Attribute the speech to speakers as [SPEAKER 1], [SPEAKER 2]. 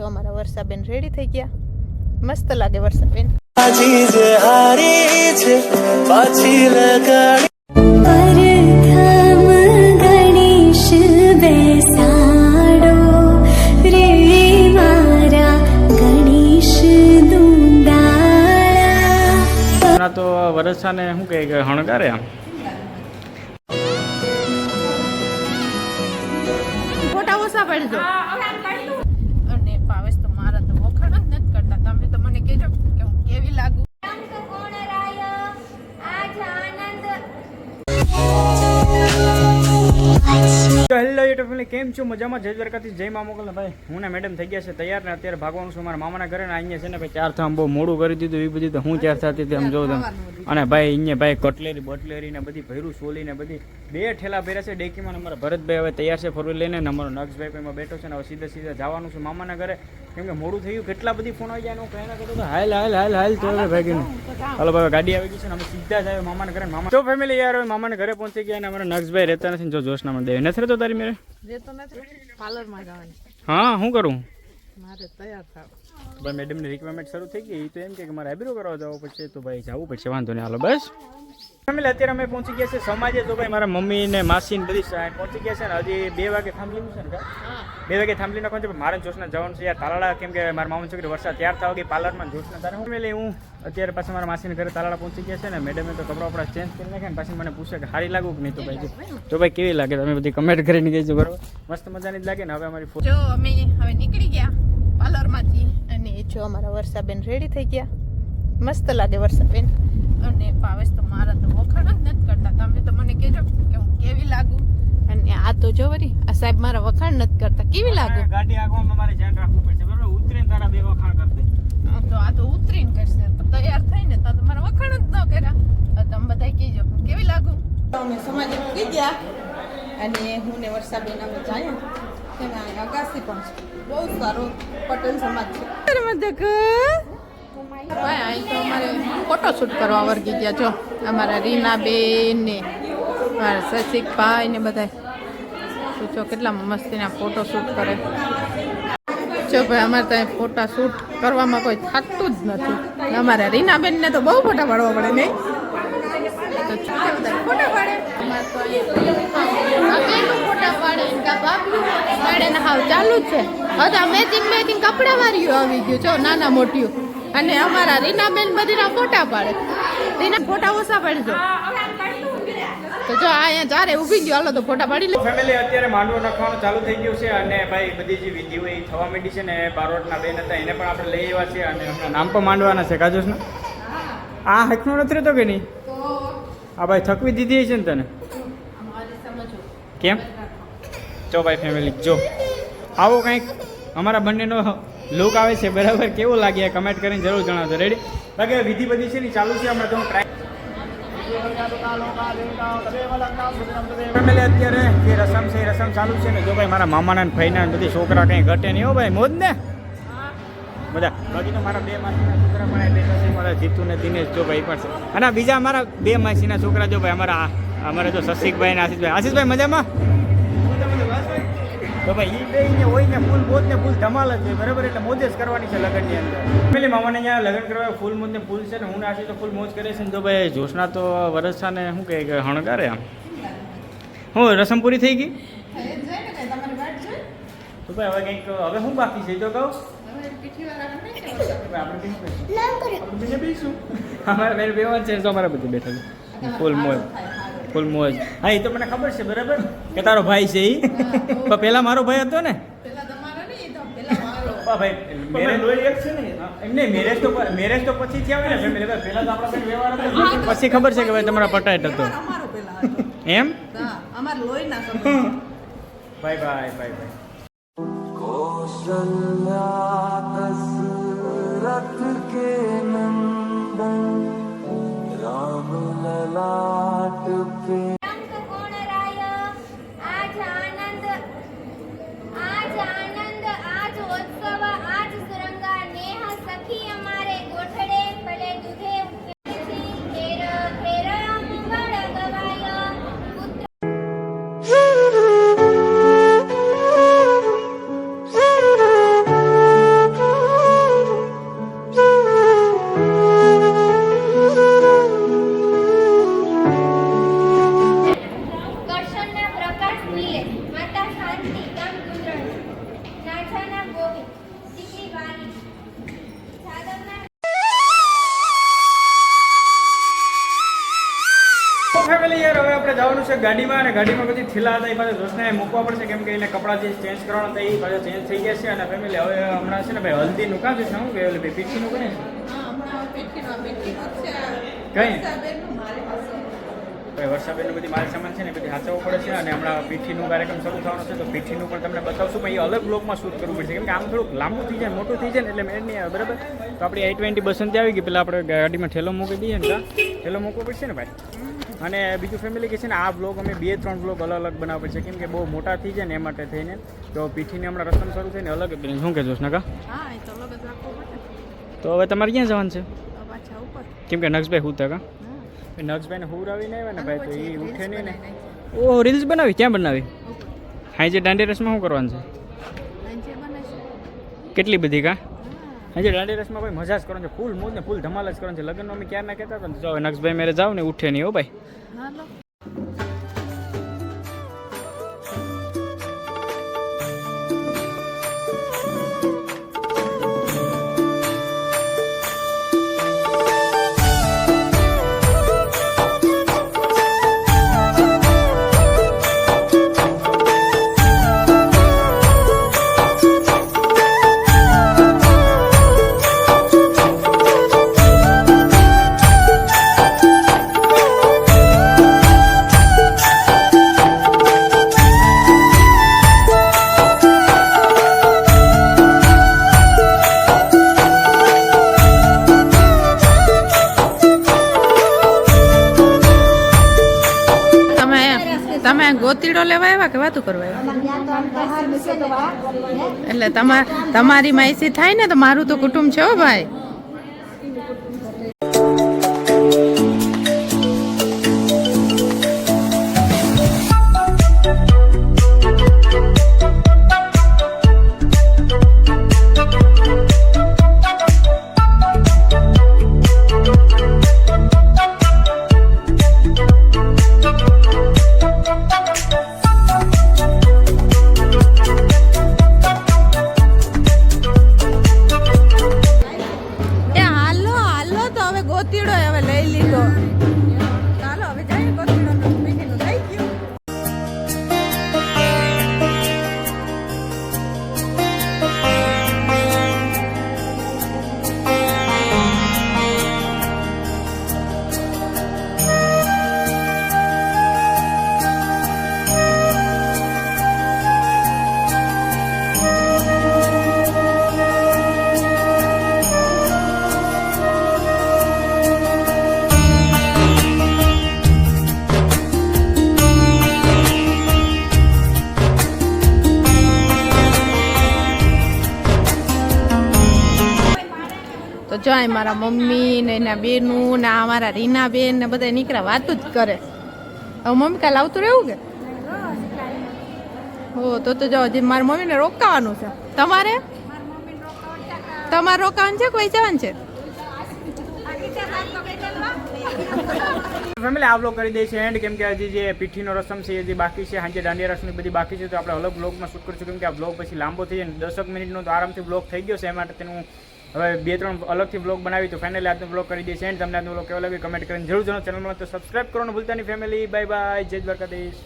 [SPEAKER 1] જો અમારા વર્ષાબેન રેડી થઈ ગયા. મસ્ત લાગે વર્ષાબેન.
[SPEAKER 2] તો વરસાને શું કહે કે હણગારે આમ?
[SPEAKER 1] ફોટા ઓછા પાડજો અને પાવેશ તો મારા તો વખાણ જ નથી કરતા તમે તો કહેજો કે હું કેવી લાગુ?
[SPEAKER 2] હેલો યુટ્યુબ ફેમિલી કેમ છો? મજામાં? જય દ્વારકાથી જય મા મોકલ ભાઈ. હું ને મેડમ થઈ ગયા છે તૈયાર ને અત્યારે ભાગવાનું છું. મારા મામાના ઘરે ને અહીંયા છે ને ભાઈ ચાર થામ બહુ મોડું કરી દીધું, એ બધી તો હું ચાર થતી હતી, આમ જોઉં તમે અને ભાઈ અહીંયા ભાઈ કટલેરી બટલેરી ને બધી ભૈરું સોલી ને બધી. બે ઠેલા ભર્યા છે ડેકીમાં અમારા ભરતભાઈ હવે તૈયાર છે ફરવી લઈને અમારો નક્ષભાઈ પણ એમાં બેઠો છે ને હવે સીધા સીધા જવાનું છે મામાના ઘરે. કેમ કે મોડું થયું કેટલા બધી ફોન આવી જાય હું કહેના કરતો તો હાલ હાલ હાલ હાલ ચાલે ભાઈ હાલો ભાઈ ગાડી આવી ગઈ છે ને અમે સીધા જ આવ્યો મામાના ઘરે મામા. તો ફેમિલી યાર હવે મામાના ઘરે પહોંચી ગયા અને અમારા નક્ષભાઈ રહેતા નથી જો જોશ ના મળે નથી રહેતો તારી મેરે હા શું કરું?
[SPEAKER 1] મારે તૈયાર થાવ.
[SPEAKER 2] ભાઈ મેડમની રિક્વાયરમેન્ટ શરૂ થઈ ગઈ. તો એમ કે મારે આઈબ્રો કરવા જવું પડશે. તો ભાઈ જવું પડશે. વાંધો નહીં. હાલો બસ. ફેમિલી અત્યારે અમે પહોંચી ગયા છે સમાજે. તો ભાઈ મારા મમ્મી ને માસી ને બધી પહોંચી ગયા છે ને હજી બે વાગે થાંભલી છે ને? બે વાગે થાંભલી નાખવાનું છે મારે જોશના જવાનું છે. યાર તાલાળા કેમ કે મારા મામા છોકરી વરસાદ તૈયાર થવા ગઈ પાર્લરમાં જોશના. તારે ફેમિલી હું અત્યારે પાછા મારા માસીને ઘરે તાલાળા પહોંચી ગયા છે ને મેડમે તો કપડા વપડા ચેન્જ કરી નાખ્યા ને પાછી મને પૂછે કે સારી લાગુ કે નહીં તો ભાઈ? તો ભાઈ કેવી લાગે? તમે બધી કમેન્ટ કરીને કહેજો બરોબર? મસ્ત મજાની જ લાગે ને હવે અમારી
[SPEAKER 1] ફોટો અમે હવે નીકળી ગયા. પાર્લરમાંથી અને જો અમારા વર્ષાબેન રેડી થઈ ગયા. મસ્ત લાગે વર્ષાબેન. અને પાવેશ તો મારા તો વખાણ જ નથી કરતા. તમે તો મને કહેજો કે હું કેવી લાગુ. અને આ તો જો વરી આ સાહેબ મારા વખાણ નથી કરતા. કેવી લાગુ?
[SPEAKER 2] ગાડી આગવામાં મારે ધ્યાન રાખવું પડશે. બરાબર? ઉતરીને તારા બે વખાણ કરી
[SPEAKER 1] આ તો આ તો ઉતરીને કરશે. તૈયાર થઈને તો તમારા વખાણ જ ન કર્યા. તમે બધા કહેજો હું કેવી લાગુ? અમે સમાજ મૂકી ગયા. અને હું ને વર્ષાબેન અમે જાય. તેના અગાસી પણ છે બહુ સારો પટેલ સમાજ છે. ભાઈ અહીં તો અમારે ફોટોશૂટ કરવા વર્ગી ગયા જો અમારા રીનાબેન ને મારા શશિકભાઈ ને બધા પૂછો કેટલા મસ્તીના ફોટોશૂટ કરે. જો ભાઈ અમારે ત્યાં ફોટા શૂટ કરવામાં કોઈ થતું જ નથી. ને અમારા રીનાબેન ને તો બહુ ફોટા પાડવા પડે નહીં તો ફોટા પાડે. અમારે તો અહીંયા આ બેનું ફોટા પાડે ને કાં બાબલું ફોટા પાડે ને હાવ ચાલુ જ છે. હવે તો મેચિંગ મેચિંગ કપડા વાળીઓ આવી ગયું જો નાના મોટીઓ અને અમારા રીનાબેન બધીના ફોટા પાડે. રીના ફોટા ઓછા પાડજો. તો જો આ અહીંયા ચારે ઊભી ગયો હાલો તો ફોટા પાડી લે.
[SPEAKER 2] ફેમિલી અત્યારે માંડવો નાખવાનું ચાલુ થઈ ગયું છે અને ભાઈ બધી જે વિધિ હોય એ થવા માંડી છે ને બારોટના બેન હતા એને પણ આપણે લઈ આવ્યા છે અને નામ પણ માંડવાના છે. કાજોશ આ હકનો નથી રહેતો કે નહીં? આ ભાઈ થકવી દીધી છે ને તને? કેમ? જો ભાઈ ફેમિલી જો. આવો કંઈક અમારા બંનેનો લુક આવે છે, બરાબર? કેવું લાગે? કમેન્ટ કરીને જરૂર જણાવજો. રેડી બાકી વિધિ બધી છે ને, ચાલુ છે હમણાં તો હું ટ્રાય ફેમિલી અત્યારે જે રસમ છે, એ રસમ ચાલુ છે ને, જો ભાઈ મારા મામાના ને બધી છોકરા કંઈ ઘટે નહીં હો ભાઈ, મોજ ને? બધા બાકી મારા બે માસીના છોકરા પણ એ બેઠા છે મારા પણ છે. બીજા મારા બે માસીના છોકરા જો ભાઈ, અમારા અમારા જો શશિકભાઈ ને આશીષભાઈ. આશીષભાઈ, મજામાં? તો ભાઈ એ બે ને હોય ને ફૂલ મોજ ને ફૂલ ધમાલ જ હોય બરાબર? એટલે મોજ જ કરવાની છે લગ્નની અંદર. ફેમિલી મામાને અહીંયા લગ્ન કરવા ફૂલ મોજ ને ફૂલ છે ને હું ને તો ફૂલ મોજ કરે છે ને તો ભાઈ જોશના તો વરસા ને શું કહે કે હણગારે આમ? હું રસમ પૂરી થઈ ગઈ? તો ભાઈ હવે કંઈક હવે શું બાકી છે એ તો કહું. આપણે બીજું. અમારા બેન બેવાન છે તો અમારા બધું બેઠા છે. ફૂલ મોજ. ફૂલ મોજ હા એ તો મને ખબર છે બરાબર? કે તારો ભાઈ છે એ પણ પેલા મારો ભાઈ હતો ને? પપ્પા ભાઈ મેરેજ એમ નહીં મેરેજ તો મેરેજ તો પછી પહેલા ખબર છે કે ભાઈ તમારા પટાઈટ હતો. એમ?
[SPEAKER 1] ભાઈ ભાઈ
[SPEAKER 2] ભાઈ ભાઈ. બાય બાય
[SPEAKER 3] કે
[SPEAKER 2] છે ગાડીમાં અને ગાડીમાં પછી થેલા હતા એ પાછા જોશને મૂકવા પડશે કેમ કે એને કપડાં જે ચેન્જ કરવાના હતા એ પાછા ચેન્જ થઈ ગયા છે અને ફેમિલી હવે હમણાં છે ને ભાઈ હલ્દીનું કાં છે શું? કે ઓલી ભાઈ પીઠીનું છે. કઈ?
[SPEAKER 1] વર્ષાબેનનું પાસે.
[SPEAKER 2] બધી માલ સામાન છે ને બધી સાચવવું પડે છે અને હમણાં પીઠીનું કાર્યક્રમ શરૂ થવાનો છે તો પીઠીનું પણ તમને બતાવશું પણ એ અલગ બ્લોકમાં શૂટ કરવું પડશે કેમ કે આમ થોડુંક લાંબુ થઈ જાય મોટું થઈ જાય ને એટલે મેળ નહીં આવે બરાબર? તો આપણી આઈ ટ્વેન્ટી બસંતી આવી ગઈ પેલા આપણે ગાડીમાં ઠેલો મૂકી દઈએ ને ઠેલો મૂકવો પડશે ને ભાઈ? અને બીજું ફેમિલી કે છે ને આ બ્લોગ અમે બે ત્રણ બ્લોગ અલગ અલગ બનાવે છે. કેમ કે બહુ મોટા થઈ જાય ને એ માટે થઈને. તો પીઠીની હમણાં રસમ શરૂ થઈને અલગ શું કહેજો નકા
[SPEAKER 1] હા તો
[SPEAKER 2] હવે તમારે ક્યાં જવાનું છે? કેમ કે નક્ષભાઈ હું તકા
[SPEAKER 1] હા.
[SPEAKER 2] નક્ષભાઈને હુર આવીને આવ્યા ને ભાઈ તો એ ઉઠે નહીં ને. ઓહ રીલ્સ બનાવી? ક્યાં બનાવી? હાઈ જે દાંડી રસમાં શું કરવાનું છે? કેટલી બધી કા?
[SPEAKER 1] હા
[SPEAKER 2] જે દાંડી રસમાં ભાઈ મજા જ કરવાનું છે. ફૂલ મોજ ને ફૂલ ધમાલ જ કરવાનું છે. લગ્નમાં અમે ક્યારના કહેતા હતા ને, જો નક્ષભાઈ મેરે જાવ ને ઉઠે નહીં હો ભાઈ.
[SPEAKER 1] તમે ગોતીડો લેવા આવ્યા કે વાતું કરવા આવ્યા? એટલે તમાર તમારી માહિતી થાય ને તો મારું તો કુટુંબ છે હો ભાઈ. જો મારા મમ્મી ને એના બેનું ને આ મારા રીના બેન ને બધા નીકળ્યા, વાતો જ કરે. હવે મમ્મી કાલે આવતું રહેવું કે? હો, તો તો જો, હજી મારા મમ્મીને રોકાવાનું છે. તમારે? તમારે રોકાવાનું છે કોઈ જવાનું છે?
[SPEAKER 2] ફેમિલી આ કરી દઈએ છે એન્ડ કેમ કે હજી જે પીઠીનો રસમ છે એ હજી બાકી છે, હાજે દાંડિયા રસમની બધી બાકી છે, તો આપણે અલગ બ્લોગમાં શૂટ કરીશું. કેમ કે આ બ્લોગ પછી લાંબો થઈ જાય દસક મિનિટનો તો આરામથી બ્લોગ થઈ ગયો છે એ માટે તેનું હવે બે ત્રણ અલગથી બ્લોગ બનાવી, તો ફાઇનલી આજનો બ્લોગ કરી દેશે એન્ડ તમને આજનો બ્લોગ કેવો લાગે કમેન્ટ કરીને જરૂર જણાવો. ચેનલમાં તો સબસ્ક્રાઇબ કરવાનું ભૂલતા ફેમિલી બાય બાય જય દ્વારકાધીશ.